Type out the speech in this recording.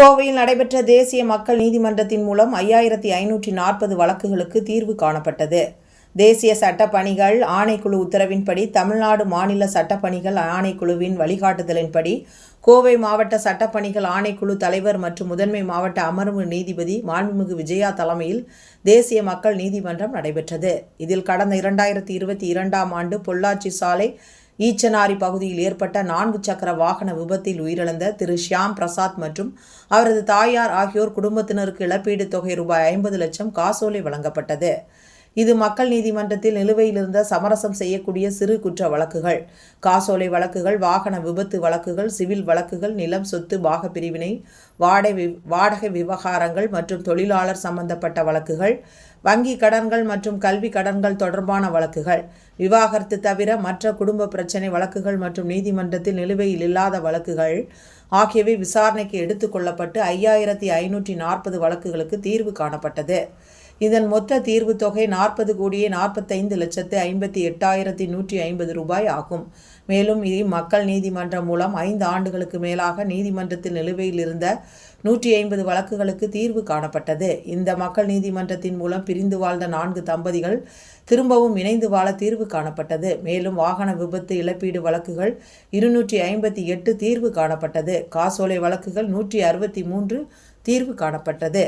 கோவையில் நடைபெற்ற தேசிய மக்கள் நீதிமன்றத்தின் மூலம் ஐயாயிரத்தி ஐநூற்றி நாற்பது வழக்குகளுக்கு தீர்வு காணப்பட்டது. தேசிய சட்டப்பணிகள் ஆணைக்குழு உத்தரவின்படி தமிழ்நாடு மாநில சட்டப்பணிகள் ஆணைக்குழுவின் வழிகாட்டுதலின்படி கோவை மாவட்ட சட்டப்பணிகள் ஆணைக்குழு தலைவர் மற்றும் முதன்மை மாவட்ட அமர்வு நீதிபதி மாண்புமிகு விஜயா தலைமையில் தேசிய மக்கள் நீதிமன்றம் நடைபெற்றது. இதில் கடந்த இரண்டாயிரத்தி இருபத்தி இரண்டாம் ஆண்டு பொள்ளாச்சி சாலை ஈச்சனாரி பகுதியில் ஏற்பட்ட நான்கு சக்கர வாகன விபத்தில் உயிரிழந்த திரு ஷியாம் பிரசாத் மற்றும் அவரது தாயார் ஆகியோர் குடும்பத்தினருக்கு இழப்பீடு தொகை ரூபாய் ஐம்பது லட்சம் காசோலை வழங்கப்பட்டது. இது மக்கள் நீதிமன்றத்தில் நிலுவையில் இருந்த சமரசம் செய்யக்கூடிய சிறு குற்ற வழக்குகள். காசோலை வழக்குகள் வாகன விபத்து வழக்குகள் சிவில் வழக்குகள் நிலம் சொத்து பாக பிரிவினை வாடகை வி- வாடகை விவகாரங்கள் மற்றும் தொழிலாளர் சம்பந்தப்பட்ட வழக்குகள் வங்கி கடன்கள் மற்றும் கல்வி கடன்கள் தொடர்பான வழக்குகள் விவாகரத்து தவிர மற்ற குடும்ப பிரச்சினை வழக்குகள் மற்றும் நீதிமன்றத்தில் நிலுவையில் இல்லாத வழக்குகள் ஆகியவை விசாரணைக்கு எடுத்துக்கொள்ளப்பட்டு ஐயாயிரத்தி ஐநூற்றி நாற்பது வழக்குகளுக்கு தீர்வு காணப்பட்டது. இதன் மொத்த தீர்வு தொகை நாற்பது கோடியே நாற்பத்தைந்து லட்சத்து ஐம்பத்தி எட்டாயிரத்தி நூற்றி ஐம்பது ரூபாய் ஆகும். மேலும் மக்கள் நீதிமன்றம் மூலம் ஐந்து ஆண்டுகளுக்கு மேலாக நீதிமன்றத்தில் நிலுவையில் இருந்த நூற்றி ஐம்பது வழக்குகளுக்கு தீர்வு காணப்பட்டது. இந்த மக்கள் நீதிமன்றத்தின் மூலம் பிரிந்து வாழ்ந்த நான்கு தம்பதிகள் திரும்பவும் இணைந்து வாழ தீர்வு காணப்பட்டது. மேலும் வாகன விபத்து இழப்பீடு வழக்குகள் இருநூற்றி ஐம்பத்தி எட்டு தீர்வு காணப்பட்டது. காசோலை வழக்குகள் நூற்றி அறுபத்தி மூன்று தீர்வு காணப்பட்டது.